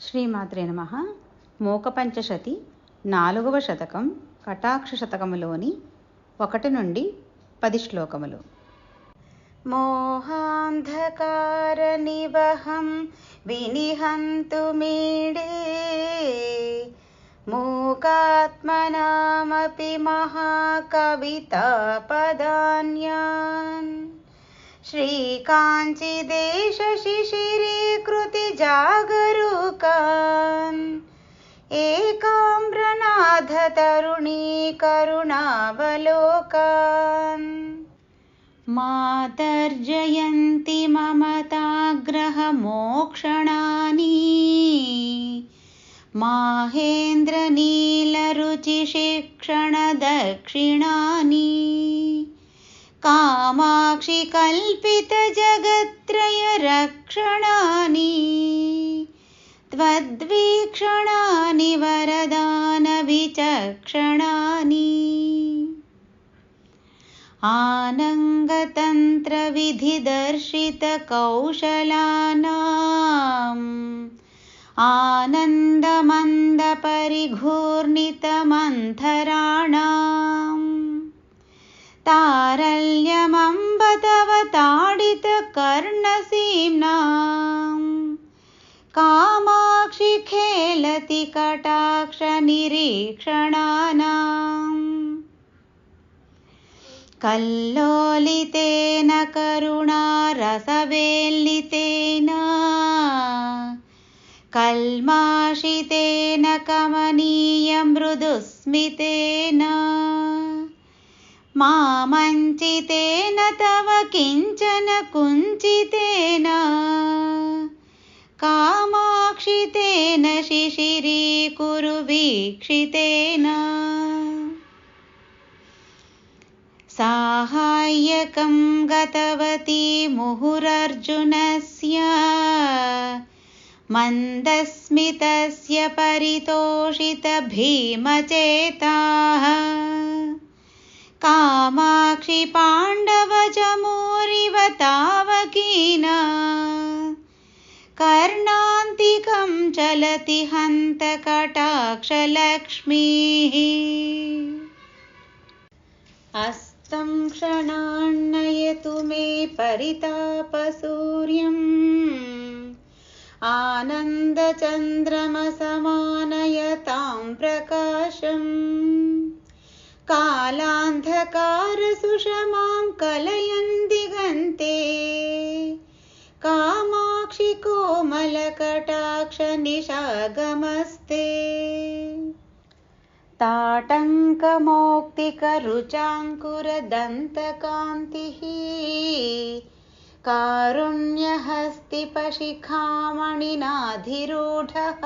శ్రీమాత్రే నమ. మూకపంచశతి నాలుగవ శతకం కటాక్ష శతకములోని ఒకటి నుండి పది శ్లోకములు. మోహాంధకార నివహం వినిహంతు మీడే. మూకాత్మనామపి మహాకవితా పదాన్యాన్. శ్రీకాంచిదేశ జాగ एकाम्रनाथतरुणीकरुणावलोकान् मातर्जयन्ति ममताग्रहमोक्षणानि माहेन्द्रनीलरुचिशिक्षणदक्षिणानि। कामाक्षि कल्पितजगत्त्रयरक्षणानि त्वद्वीक्षणानि वरदानविचक्षणानि आनङ्गतन्त्रविधिदर्शितकौशलानाम् आनन्दमन्दपरिघूर्णितमन्थराणाम् तारल्यमम्ब तव ताडितकर्णसीम्नाम् कामाक्षि खेलति कटाक्षनिरीक्षणानाम् कल्लोलितेन करुणारसवेल्लितेन कल्माषितेन कमनीयमृदुस्मितेन मामञ्चितेन तव किञ्चन कुञ्चितेन वीक्षितेन साहाय्यकं गतवती मुहुरर्जुनस्य। मन्दस्मितस्य परितोषितभीमचेताः। कामाक्षि पाण्डवजमूरिव चलति हन्तकटाक्षलक्ष्मीः। अस्तं क्षणान्नयतु मे परितापसूर्यम्। आनन्दचन्द्रमसमानयतां प्रकाशम्। कालान्धकारसुषमां कलयन् कोमलकटाक्षनिशागमस्ते ताटङ्कमौक्तिकरुचाङ्कुरदन्तकान्तिः। कारुण्यहस्तिपशिखामणिनाधिरूढः।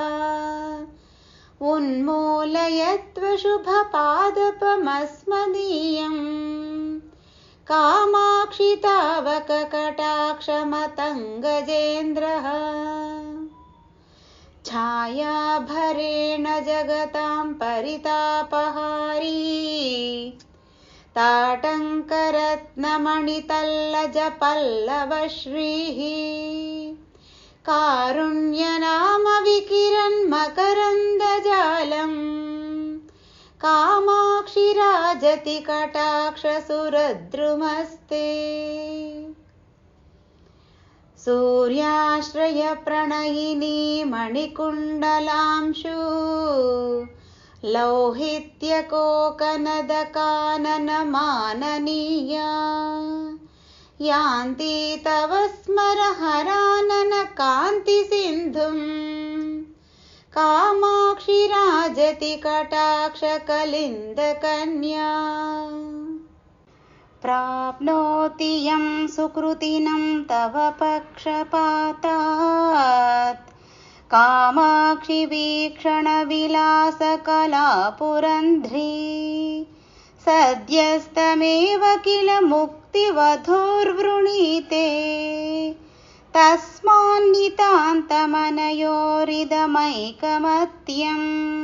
उन्मूलयत्वशुभपादपमस्मदीयम्। कामाक्षि तावककटाक्षमतङ्गजेन्द्रः छायाभरेण जगतां परितापहारी। ताटङ्करत्नमणितल्लजपल्लवश्रीः। कारुण्यनामविकिरन्मकरन्दजालम् कामाक्षि राजति कटाक्षसुरद्रुमस्ते सूर्याश्रयप्रणयिनी मणिकुण्डलांशु। लौहित्यकोकनदकाननमाननीया। यान्ति तव स्मरहराननकान्तिसिन्धुम् कामाक्षि राजति कटाक्षकलिन्दकन्या प्राप्नोति यं सुकृतिनं तव पक्षपातात्। कामाक्षि वीक्षणविलासकलापुरन्ध्री सद्यस्तमेव किल मुक्तिवधोर्वृणीते। तस्मान्नितान्तमनयोरिदमैकमत्यम्